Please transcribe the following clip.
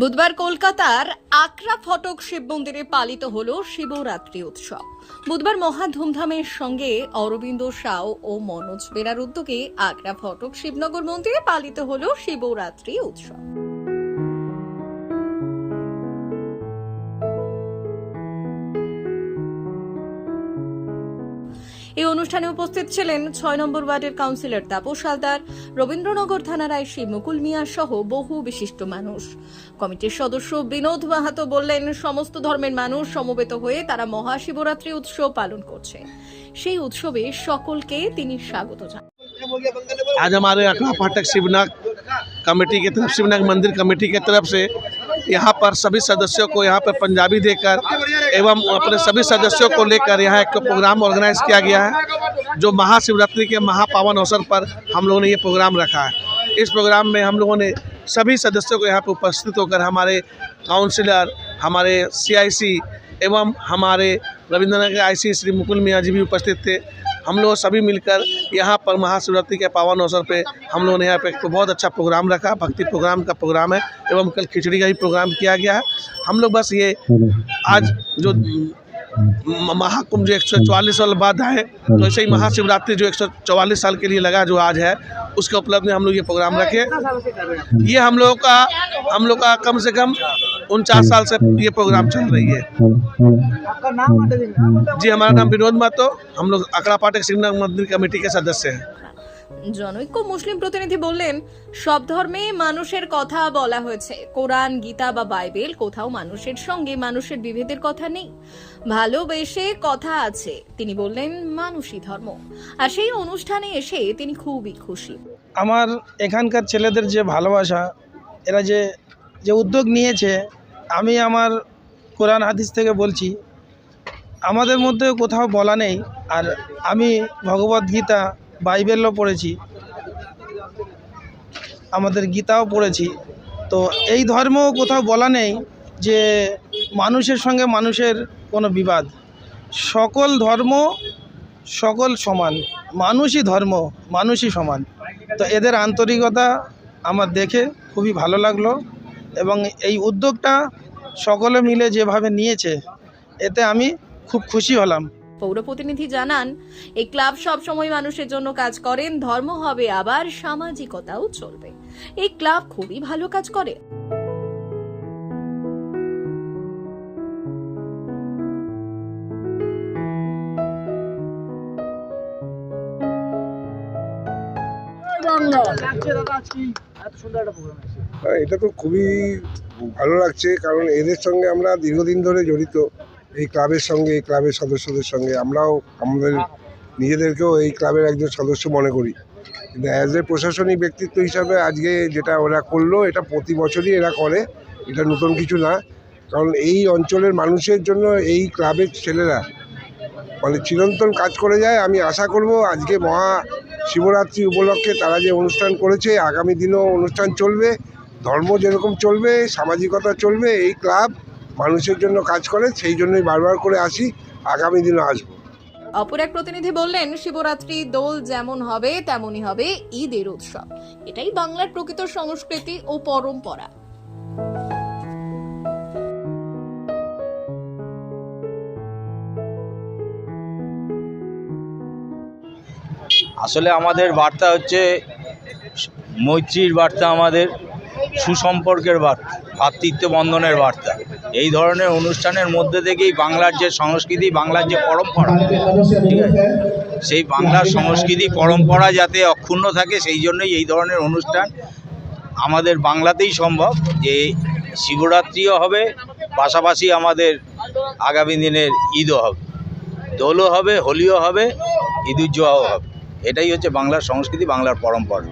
বুধবার কলকাতার আকরা ফটক শিব মন্দিরে পালিত হল শিবরাত্রি উৎসব। বুধবার মহা ধুমধামের সঙ্গে অরবিন্দ সাউ ও মনোজ বেরার উদ্যোগে আকরা ফটক শিবনগর মন্দিরে পালিত হল শিবরাত্রি উৎসব। অনুষ্ঠানে উপস্থিত ছিলেন ছয় নম্বর ওয়ার্ডের কাউন্সিলর তাপস হালদার রবীন্দ্রনগর থানার আইসি মুকুল মিয়া সহ বহু বিশিষ্ট মানুষ কমিটির সদস্য বিনোদ মাহাতো বললেন সমস্ত ধর্মের মানুষ সমবেত হয়ে তারা মহাশিবরাত্রি উৎসব পালন করছে সেই উৎসবে সকলকে তিনি স্বাগত জানান आज हमारे अखड़ा फाटक शिवनाग कमेटी की तरफ शिवनाग मंदिर कमेटी की तरफ से यहाँ पर सभी सदस्यों को यहाँ पर पंजाबी देकर एवं अपने सभी सदस्यों को लेकर यहाँ एक प्रोग्राम ऑर्गेनाइज किया गया है, जो महाशिवरात्रि के महापावन अवसर पर हम लोगों ने ये प्रोग्राम रखा है। इस प्रोग्राम में हम लोगों ने सभी सदस्यों को यहाँ पर उपस्थित होकर हमारे काउंसिलर, हमारे सीआईसी एवं हमारे रविंद्रनगर के आईसी श्री मुकुल मियाँ जी भी उपस्थित थे। हम लोग सभी मिलकर यहाँ पर महाशिवरात्रि के पावन अवसर पे हम लोगों ने यहाँ पे एक बहुत अच्छा प्रोग्राम रखा, भक्ति प्रोग्राम का प्रोग्राम है एवं कल खिचड़ी का भी प्रोग्राम किया गया है। हम लोग बस ये आज जो महाकुंभ जो एक सौ चौवालीस साल बाद आए तो ऐसे ही महाशिवरात्रि जो एक सौ चौवालीस साल के लिए लगा जो आज है, उसके उपलब्ध में हम लोग ये प्रोग्राम रखे। ये हम लोगों का, हम लोग का कम से कम उनचास साल से ये प्रोग्राम चल रही है जी हमारा नाम विनोद मातो हम लोग अकड़ा पाठक सिंह मंदिर कमेटी के सदस्य हैं জনৈক্য মুসলিম প্রতিনিধি বললেন সব ধর্মে মানুষের কথা বলা হয়েছে কোরআন গীতা বা বাইবেল কোথাও মানুষের সঙ্গে মানুষের বিভেদের কথা নেই ভালোবেসে কথা আছে তিনি বললেন মানুষই ধর্ম আর সেই অনুষ্ঠানে এসে তিনি খুবই খুশি আমার এখানকার ছেলেদের যে ভালোবাসা এরা যে যে উদ্যোগ নিয়েছে আমি আমার কোরআন হাদিস থেকে বলছি, আমাদের মধ্যে কোথাও বলা নেই, আর আমি ভগবদ গীতা বাইবেলও পড়েছি, আমাদের গীতাও পড়েছি। তো এই ধর্ম কোথাও বলা নেই যে মানুষের সঙ্গে মানুষের কোনো বিবাদ। সকল ধর্ম সকল সমান, মানুষই ধর্ম, মানুষই সমান। তো এদের আন্তরিকতা আমার দেখে খুবই ভালো লাগল। এবং এই উদ্যোগটা সকলে মিলে যেভাবে নিয়েছে, এতে আমি খুব খুশি হলাম। পৌর প্রতিনিধি জানান, এই ক্লাব সব সময় মানুষের জন্য কাজ করেন, ধর্ম হবে আবার সামাজিকতাও চলবে। এই ক্লাব খুবই ভালো কাজ করে। এটা তো খুবই ভালো লাগছে, কারণ এদের সঙ্গে আমরা দীর্ঘদিন ধরে জড়িত। এই ক্লাবের সঙ্গে, এই ক্লাবের সদস্যদের সঙ্গে। আমরাও আমাদের নিজেদেরকেও এই ক্লাবের একজন সদস্য মনে করি। কিন্তু অ্যাজ এ প্রশাসনিক ব্যক্তিত্ব হিসাবে আজকে যেটা ওরা করল, এটা প্রতি বছরই এরা করে। এটা নতুন কিছু না। কারণ এই অঞ্চলের মানুষের জন্য এই ক্লাবের ছেলেরা মানে চিরন্তন কাজ করে যায়। আমি আশা করব আজকে মহা শিবরাত্রি উপলক্ষে তারা যে অনুষ্ঠান করেছে, আগামী দিনেও অনুষ্ঠান চলবে, ধর্ম যেরকম চলবে, সামাজিকতা চলবে, এই ক্লাব মানুষের জন্য কাজ করে, সেই জন্যই বারবার করে আসি, আগামী দিনও আসব। অপর এক প্রতিনিধি বললেন, শিবরাত্রি দোল যেমন হবে, তেমনই হবে ঈদের উৎসব। এটাই বাংলার প্রকৃত সংস্কৃতি ও পরম্পরা। আসলে আমাদের বার্তা হচ্ছে, মৈত্রীর বার্তা আমাদের, সুসম্পর্কের বার্তা ভাতৃত্ব বন্ধনের বার্তা। এই ধরনের অনুষ্ঠানের মধ্যে থেকেই বাংলার যে সংস্কৃতি, বাংলার যে পরম্পরা, ঠিক আছে? সেই বাংলার সংস্কৃতি পরম্পরা যাতে অক্ষুণ্ণ থাকে, সেই জন্যই এই ধরনের অনুষ্ঠান আমাদের বাংলাতেই সম্ভব যে শিবরাত্রিও হবে, পাশাপাশি আমাদের আগামী দিনের ঈদও হবে। দোলও হবে, হোলিও হবে ঈদুজ্জোহাও হবে। এটাই হচ্ছে বাংলার সংস্কৃতি বাংলার পরম্পরা।